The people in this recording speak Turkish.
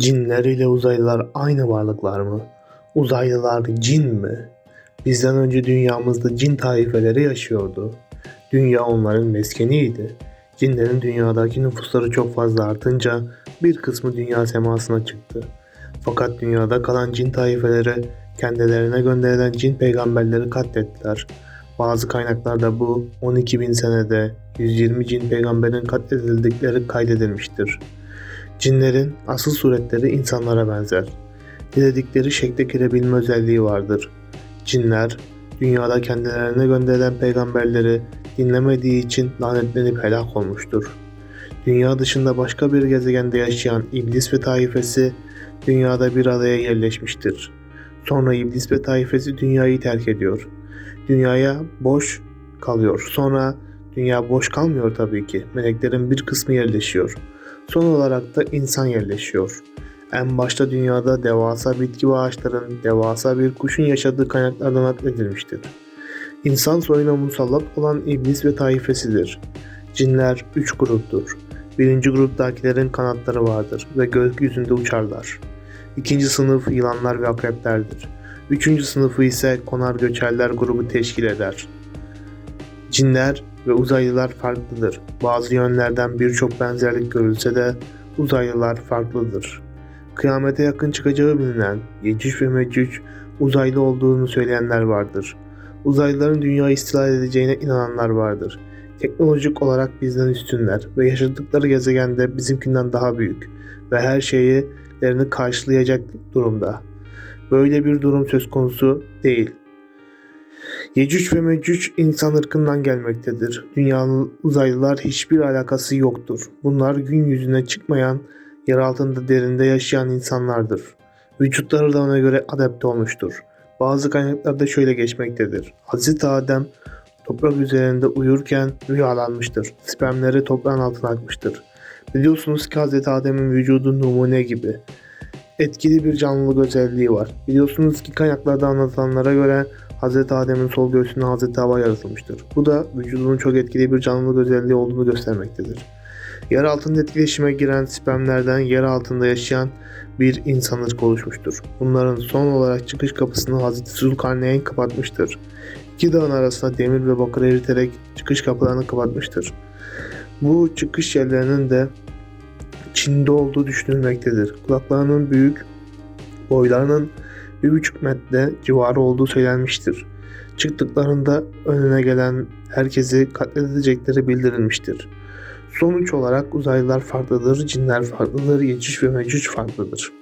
Cinler ile uzaylılar aynı varlıklar mı? Uzaylılar cin mi? Bizden önce dünyamızda cin taifeleri yaşıyordu. Dünya onların meskeniydi. Cinlerin dünyadaki nüfusları çok fazla artınca bir kısmı dünya semasına çıktı. Fakat dünyada kalan cin taifeleri kendilerine gönderilen cin peygamberleri katlettiler. Bazı kaynaklarda bu 12 bin senede 120 cin peygamberin katledildikleri kaydedilmiştir. Cinlerin asıl suretleri insanlara benzer. Diledikleri şekle girebilme özelliği vardır. Cinler, dünyada kendilerine gönderilen peygamberleri dinlemediği için lanetlenip helak olmuştur. Dünya dışında başka bir gezegende yaşayan iblis ve taifesi dünyada bir araya yerleşmiştir. Sonra iblis ve taifesi dünyayı terk ediyor. Dünyaya boş kalıyor. Sonra dünya boş kalmıyor tabii ki. Meleklerin bir kısmı yerleşiyor. Son olarak da insan yerleşiyor. En başta dünyada devasa bitki ve ağaçların, devasa bir kuşun yaşadığı kaynaklardan nakledilmiştir. İnsan soyuna musallat olan iblis ve taifesidir. Cinler üç gruptur. Birinci gruptakilerin kanatları vardır ve gökyüzünde uçarlar. İkinci sınıf yılanlar ve akreplerdir. Üçüncü sınıfı ise konar göçerler grubu teşkil eder. Cinler ve uzaylılar farklıdır. Bazı yönlerden birçok benzerlik görülse de uzaylılar farklıdır. Kıyamete yakın çıkacağı bilinen Yecüc ve Mecüc uzaylı olduğunu söyleyenler vardır. Uzaylıların dünyayı istila edeceğine inananlar vardır. Teknolojik olarak bizden üstünler ve yaşadıkları gezegende bizimkinden daha büyük ve her şeylerini karşılayacak durumda. Böyle bir durum söz konusu değil. Yecüc ve Mecüc insan ırkından gelmektedir. Dünyanın uzaylılar hiçbir alakası yoktur. Bunlar gün yüzüne çıkmayan, yer altında derinde yaşayan insanlardır. Vücutları da ona göre adapte olmuştur. Bazı kaynaklarda şöyle geçmektedir. Hz. Adem toprak üzerinde uyurken rüyalanmıştır. Spermleri toprağın altına akmıştır. Biliyorsunuz ki Hz. Adem'in vücudu numune gibi. Etkili bir canlılık özelliği var. Biliyorsunuz ki kaynaklarda anlatılanlara göre Hz. Adem'in sol göğsüne Hz. Hava yaratılmıştır. Bu da vücudunun çok etkili bir canlılık özelliği olduğunu göstermektedir. Yer altında etkileşime giren spermlerden yer altında yaşayan bir insan ırkı oluşmuştur. Bunların son olarak çıkış kapısını Hz. Zulkarneyn kapatmıştır. İki dağın arasında demir ve bakır eriterek çıkış kapılarını kapatmıştır. Bu çıkış yerlerinin de Çin'de olduğu düşünülmektedir. Kulaklarının büyük, boylarının 1,5 metre civarı olduğu söylenmiştir. Çıktıklarında önüne gelen herkesi katledecekleri bildirilmiştir. Sonuç olarak uzaylılar farklıdır, cinler farklıdır, Yecüc ve Mecüc farklıdır.